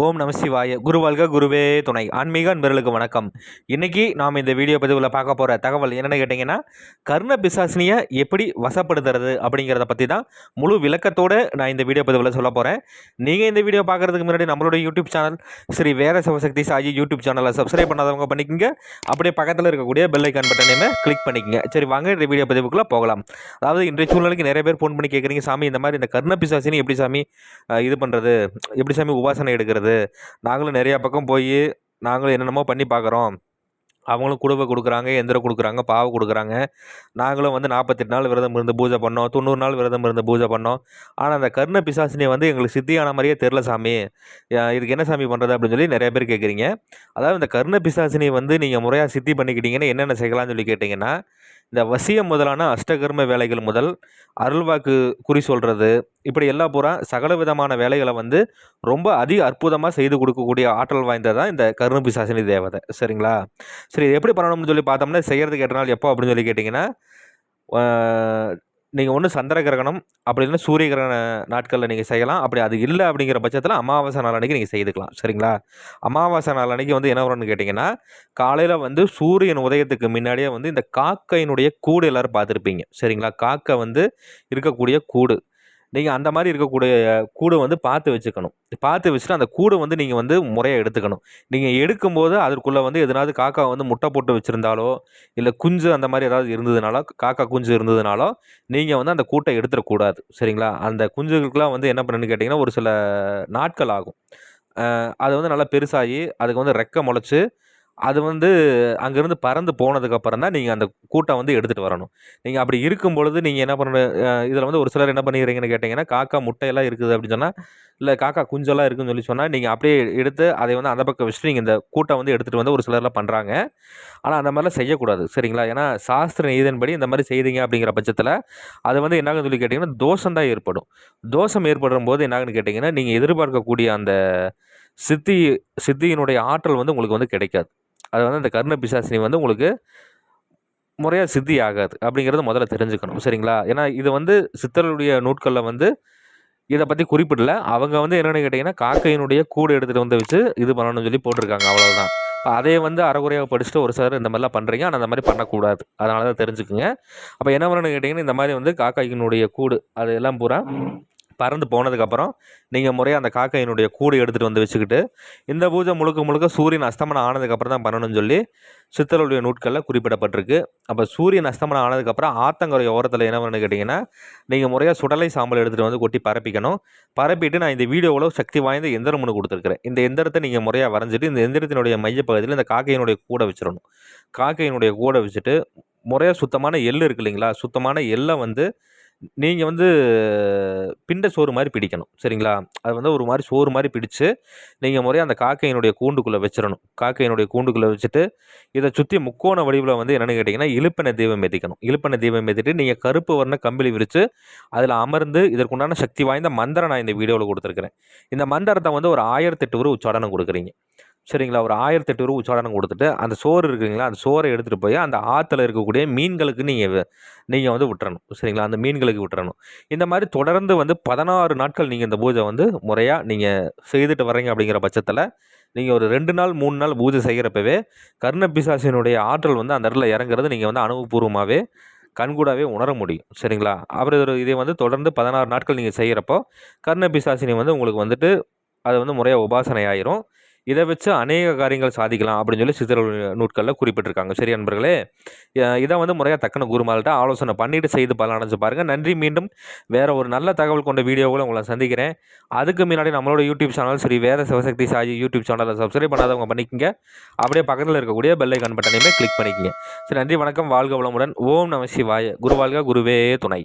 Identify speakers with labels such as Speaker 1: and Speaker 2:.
Speaker 1: ஓம் நம சிவாய. குருவாழ்க குருவே துணை. ஆன்மீக அன்பர்களுக்கு வணக்கம். இன்னைக்கு நாம் இந்த வீடியோ பதிவில் பார்க்க போகிற தகவல் என்னென்னு கேட்டிங்கன்னா கர்ண பிசாசினியை எப்படி வசப்படுத்துறது அப்படிங்கிறத பற்றி தான் முழு விளக்கத்தோடு நான் இந்த வீடியோ பதிவில் சொல்ல போகிறேன் நீங்கள் இந்த வீடியோ பார்க்குறதுக்கு முன்னாடி நம்மளோட YouTube channel Sri Veda Sivasakthi Saji YouTube சேனலை சப்ஸ்கிரைப் பண்ணாதவங்க பண்ணிக்கோங்க. அப்படியே பக்கத்தில் இருக்கக்கூடிய பெல் ஐக்கான் பட்டனையுமே கிளிக் பண்ணிக்கங்க. சரி வாங்க இந்த வீடியோ பதிவுக்குள்ளே போகலாம். அதாவது இன்றைய சூழ்நிலைக்கு நிறைய பேர் ஃபோன் பண்ணி கேட்குறீங்க சாமி இந்த மாதிரி இந்த கர்ண பிசாசினி எப்படி சாமி இது பண்ணுறது எப்படி சாமி உபாசனை எடுக்கிறது? நாங்களும் நிறையா பக்கம் போய் நாங்களும் என்னென்னமோ பண்ணி பார்க்குறோம் அவங்களும் குடுவை கொடுக்குறாங்க எந்திரம் கொடுக்குறாங்க பாவை கொடுக்குறாங்க. நாங்களும் வந்து நாற்பத்தெட்டு நாள் விரதம் இருந்து பூஜை பண்ணோம் தொண்ணூறு நாள் விரதம் இருந்து பூஜை பண்ணோம். ஆனால் அந்த கர்ண பிசாசினி வந்து எங்களுக்கு சித்தியான மாதிரியே தெரில சாமி. இதுக்கு என்ன சாமி பண்ணுறது அப்படின்னு சொல்லி நிறைய பேர் கேட்குறீங்க அதாவது இந்த கர்ண பிசாசினி வந்து நீங்கள் முறையாக சித்தி பண்ணிக்கிட்டீங்கன்னா என்னென்ன செய்யலாம்னு சொல்லி கேட்டிங்கன்னா இந்த வசியம் முதலான அஷ்டகர்ம வேலைகள் முதல் அருள்வாக்கு குறி சொல்கிறது இப்படி எல்லா பூரா சகல விதமான வேலைகளை வந்து ரொம்ப அதி அற்புதமாக செய்து கொடுக்கக்கூடிய ஆற்றல் வாய்ந்ததான் இந்த கருணபி சாசினி தேவதை. சரிங்களா? சரி இது எப்படி பண்ணணும்னு சொல்லி பார்த்தோம்னா செய்கிறதுக்கு எட்டு நாள் எப்போ அப்படின்னு சொல்லி கேட்டிங்கன்னா நீங்கள் ஒன்று சந்திர கிரகணம் அப்படி இல்லைன்னா சூரிய கிரகண நாட்களில் நீங்கள் செய்யலாம். அப்படி அது இல்லை அப்படிங்கிற பட்சத்தில் அமாவாசை நாள் அன்றைக்கி நீங்கள் செய்துக்கலாம். சரிங்களா? அமாவாசை நாள் அன்றைக்கி வந்து என்ன வரும்னு கேட்டிங்கன்னா காலையில் வந்து சூரியன் உதயத்துக்கு முன்னாடியே வந்து இந்த காக்கையினுடைய கூடு எல்லோரும் பார்த்துருப்பீங்க. சரிங்களா? காக்கை வந்து இருக்கக்கூடிய கூடு. நீங்கள் அந்த மாதிரி இருக்கக்கூடிய கூடு வந்து பார்த்து வச்சுக்கணும். பார்த்து வச்சுட்டு அந்த கூடு வந்து நீங்கள் வந்து முறையாக எடுத்துக்கணும். நீங்கள் எடுக்கும்போது அதற்குள்ளே வந்து எதனாவது காக்கா வந்து முட்டை போட்டு வச்சுருந்தாலோ இல்லை குஞ்சு அந்த மாதிரி ஏதாவது இருந்ததுனாலோ காக்கா குஞ்சு இருந்ததுனாலோ நீங்கள் வந்து அந்த கூட்டை எடுத்துடக்கூடாது சரிங்களா? அந்த குஞ்சுகளுக்கெலாம் வந்து என்ன பண்ணுன்னு கேட்டிங்கன்னா ஒரு சில நாட்கள் ஆகும். அது வந்து நல்லா பெருசாகி அதுக்கு வந்து ரெக்கை முளைச்சி அது வந்து அங்கேருந்து பறந்து போனதுக்கப்புறம் தான் நீங்கள் அந்த கூட்டம் வந்து எடுத்துகிட்டு வரணும். நீங்கள் அப்படி இருக்கும் பொழுது நீங்கள் என்ன பண்ண இதில் வந்து ஒரு சிலர் என்ன பண்ணிக்கிறீங்கன்னு கேட்டிங்கன்னா காக்கா முட்டையெல்லாம் இருக்குது அப்படின்னு சொன்னால் இல்லை காக்கா குஞ்செல்லாம் இருக்குதுன்னு சொல்லி சொன்னால் நீங்கள் அப்படியே எடுத்து அதை வந்து அந்த பக்கம் வச்சுட்டு நீங்கள் இந்த கூட்டம் வந்து எடுத்துகிட்டு வந்து ஒரு சிலர்லாம் பண்ணுறாங்க ஆனால் அந்த மாதிரிலாம் செய்யக்கூடாது. சரிங்களா? ஏன்னா சாஸ்திர நீதன்படி இந்த மாதிரி செய்தீங்க அப்படிங்கிற பட்சத்தில் அது வந்து என்னாகுன்னு சொல்லி கேட்டிங்கன்னா தோஷம் தான் ஏற்படும். தோஷம் ஏற்படும் போது என்னாகுன்னு கேட்டிங்கன்னா நீங்கள் எதிர்பார்க்கக்கூடிய அந்த சித்தி சித்தியினுடைய ஆற்றல் வந்து உங்களுக்கு வந்து கிடைக்காது. அது வந்து அந்த கர்ண பிசாசினி வந்து உங்களுக்கு முறையாக சித்தி ஆகாது அப்படிங்கிறத முதல்ல தெரிஞ்சுக்கணும். சரிங்களா? ஏன்னா இது வந்து சித்தர்களுடைய நூட்களில் வந்து இதை பற்றி குறிப்பிடல. அவங்க வந்து என்னென்னு கேட்டிங்கன்னா காக்கையினுடைய கூடு எடுத்துகிட்டு வந்து வச்சு இது பண்ணணும்னு சொல்லி போட்டிருக்காங்க. அவ்வளோதான் இப்போ அதே வந்து அறகுறையாக படிச்சுட்டு ஒரு சார் இந்த மாதிரிலாம் பண்ணுறீங்க ஆனால் அந்த மாதிரி பண்ணக்கூடாது. அதனால தான் தெரிஞ்சுக்குங்க. அப்போ என்ன பண்ணணும்னு கேட்டிங்கன்னா இந்த மாதிரி வந்து காக்காயினுடைய கூடு அது எல்லாம் பூரா பறந்து போனதுக்கப்புறம் நீங்கள் முறையாக அந்த காக்கையினுடைய கூடு எடுத்துகிட்டு வந்து வச்சுக்கிட்டு இந்த பூஜை முழுக்க முழுக்க சூரியன் அஸ்தமனம் ஆனதுக்கப்புறம் தான் பண்ணணும்னு சொல்லி சித்தருடைய நூட்களில் குறிப்பிடப்பட்டிருக்கு. அப்போ சூரியன் அஸ்தமனம் ஆனதுக்கப்புறம் ஆத்தங்கரை ஓரத்தில் என்ன பண்ணு கேட்டிங்கன்னா நீங்கள் முறையாக சுடலை சாம்பல் எடுத்துகிட்டு வந்து கொட்டி பரப்பிக்கணும். பரப்பிட்டு நான் இந்த வீடியோவில் சக்தி வாய்ந்த எந்திரம் ஒன்று கொடுத்துருக்குறேன். இந்த எந்திரத்தை நீங்கள் முறையாக வரைஞ்சிட்டு இந்த எந்திரத்தினுடைய மையப்பகுதியில் இந்த காக்கையினுடைய கூடை வச்சிடணும். காக்கையினுடைய கூடை வச்சுட்டு முறையாக சுத்தமான எள் இருக்கு இல்லைங்களா? சுத்தமான எள்ளை வந்து நீங்கள் வந்து பிண்டை சோறு மாதிரி பிடிக்கணும். சரிங்களா? அது வந்து ஒரு மாதிரி சோறு மாதிரி பிடிச்சு நீங்கள் முறையாக அந்த காக்கையினுடைய கூண்டுக்குள்ளே வச்சிடணும். காக்கையினுடைய கூண்டுக்குள்ளே வச்சுட்டு இதை சுற்றி முக்கோண வடிவில் வந்து என்னென்னு கேட்டிங்கன்னா இழுப்பனை தீபம் ஏற்றிக்கணும் இழுப்பனை தீபம் ஏற்றிட்டு நீங்கள் கருப்பு வர்ண கம்பிளி விரித்து அதில் அமர்ந்து இதற்குண்டான சக்தி வாய்ந்த மந்திரம் நான் இந்த வீடியோவில் கொடுத்துருக்குறேன். இந்த மந்திரத்தை வந்து ஒரு ஆயிரத்தெட்டு உரு உச்சாடனம் கொடுக்குறீங்க. சரிங்களா? ஒரு ஆயிரத்தெட்டு ரூபா உச்சாடனம் கொடுத்துட்டு அந்த சோறு இருக்குங்களா? அந்த சோறை எடுத்துகிட்டு போய் அந்த ஆற்றுல இருக்கக்கூடிய மீன்களுக்கு நீங்கள் நீங்கள் வந்து விட்டுறணும். சரிங்களா? அந்த மீன்களுக்கு விட்டுறணும். இந்த மாதிரி தொடர்ந்து வந்து பதினாறு நாட்கள் நீங்கள் இந்த பூஜை வந்து முறையாக நீங்கள் செய்துட்டு வர்றீங்க அப்படிங்கிற பட்சத்தில் நீங்கள் ஒரு ரெண்டு நாள் மூணு நாள் பூஜை செய்கிறப்பவே கர்ணபிசாசினுடைய ஆற்றல் வந்து அந்த இடத்துல இறங்குறது நீங்கள் வந்து அனுபவபூர்வமாகவே கண்கூடாவே உணர முடியும். சரிங்களா? அப்புறம் இது இதை வந்து தொடர்ந்து பதினாறு நாட்கள் நீங்கள் செய்கிறப்போ கர்ணபிசாசினி வந்து உங்களுக்கு வந்துட்டு அது வந்து முறையாக உபாசனை ஆயிரும். இதை வச்சு அநேக காரியங்கள் சாதிக்கலாம் அப்படின்னு சொல்லி சித்தர் நூட்களில் குறிப்பிட்டிருக்காங்க. சரி நண்பர்களே இதை வந்து முறையாக தக்கன குருமால்கிட்ட ஆலோசனை பண்ணிவிட்டு செய்து பலன் அடைஞ்சு பாருங்கள் நன்றி மீண்டும் வேறு ஒரு நல்ல தகவல் கொண்ட வீடியோவில் உங்களை சந்திக்கிறேன். அதுக்கு முன்னாடி நம்மளோட YouTube channel Sri Veda Sivasakthi Saji YouTube சேனலை சப்ஸ்கிரைப் பண்ணாதவங்க பண்ணிக்கங்க. அப்படியே பக்கத்தில் இருக்கக்கூடிய பெல்லை ஐக்கான் பட்டனையுமே கிளிக் பண்ணிக்கங்க. சரி நன்றி வணக்கம். வாழ்க வளமுடன். ஓம் நம சிவாய. குருவாழ்க குருவே துணை.